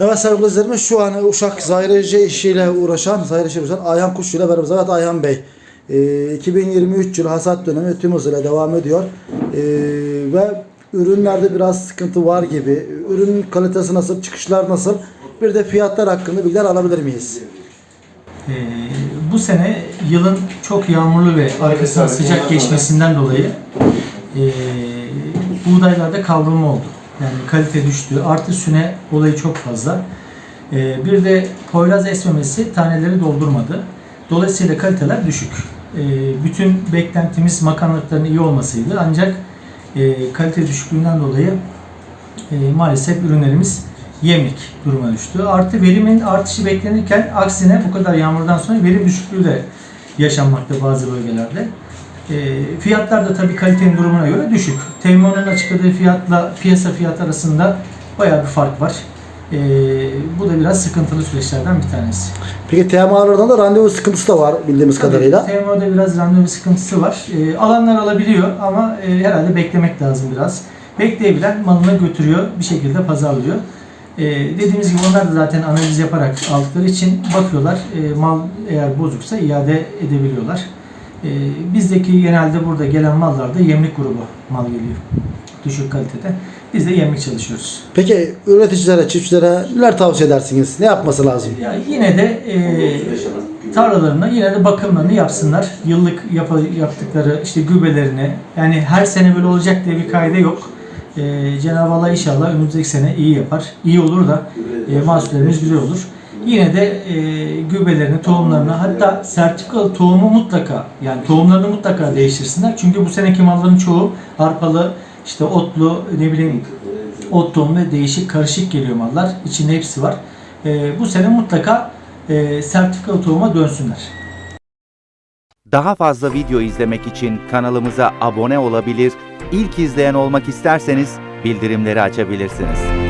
Evet sevgili izleyicilerimiz şu an Uşak zahireci işiyle uğraşan, zahireci işiyle uğraşan Ayhan Kuş ile beraber. Evet Ayhan Bey. Ee, 2023 yılı hasat dönemi tüm hızıyla devam ediyor. Ee, ve ürünlerde biraz sıkıntı var gibi. Ürün kalitesi nasıl, çıkışlar nasıl? Bir de fiyatlar hakkında bilgiler alabilir miyiz? Ee, bu sene yılın çok yağmurlu ve arkasına sıcak geçmesinden dolayı e, buğdaylarda kavrulma oldu. Yani kalite düştü. Artı süne olayı çok fazla. Ee, bir de poyraz esmemesi taneleri doldurmadı. Dolayısıyla kaliteler düşük. Ee, bütün beklentimiz makarnalıkların iyi olmasıydı. Ancak e, kalite düşüklüğünden dolayı e, maalesef ürünlerimiz yemlik duruma düştü. Artı verimin artışı beklenirken aksine bu kadar yağmurdan sonra verim düşüklüğü de yaşanmakta bazı bölgelerde. E, fiyatlar da tabii kalitenin durumuna göre düşük. TMO'nun açıkladığı fiyatla piyasa fiyatı arasında bayağı bir fark var. E, bu da biraz sıkıntılı süreçlerden bir tanesi. Peki TMA'lardan da randevu sıkıntısı da var bildiğimiz kadarıyla. Tabii, TMO'da biraz randevu sıkıntısı var. E, alanlar alabiliyor ama e, herhalde beklemek lazım biraz. Bekleyebilen malını götürüyor, bir şekilde pazarlıyor. E, dediğimiz gibi onlar da zaten analiz yaparak aldıkları için bakıyorlar. E, mal eğer bozuksa iade edebiliyorlar. E, bizdeki genelde burada gelen mallarda yemlik grubu mal geliyor. Düşük kalitede. Biz de yemlik çalışıyoruz. Peki üreticilere, çiftçilere neler tavsiye edersiniz? Ne yapması lazım? Ya yine de e, tarlalarına yine de bakımlarını yapsınlar. Yıllık yap- yaptıkları işte gübrelerini yani her sene böyle olacak diye bir kaide yok. E, Cenab-ı Allah inşallah önümüzdeki sene iyi yapar. İyi olur da e, mahsullerimiz güzel olur. Yine de e, gübrelerini, tohumlarını hatta sertifikalı tohumu mutlaka yani tohumlarını mutlaka değiştirsinler. Çünkü bu seneki malların çoğu arpalı, işte otlu, ne bileyim ot tohumu ve değişik karışık geliyor mallar. İçinde hepsi var. E, bu sene mutlaka e, sertifikalı tohuma dönsünler. Daha fazla video izlemek için kanalımıza abone olabilir, ilk izleyen olmak isterseniz bildirimleri açabilirsiniz.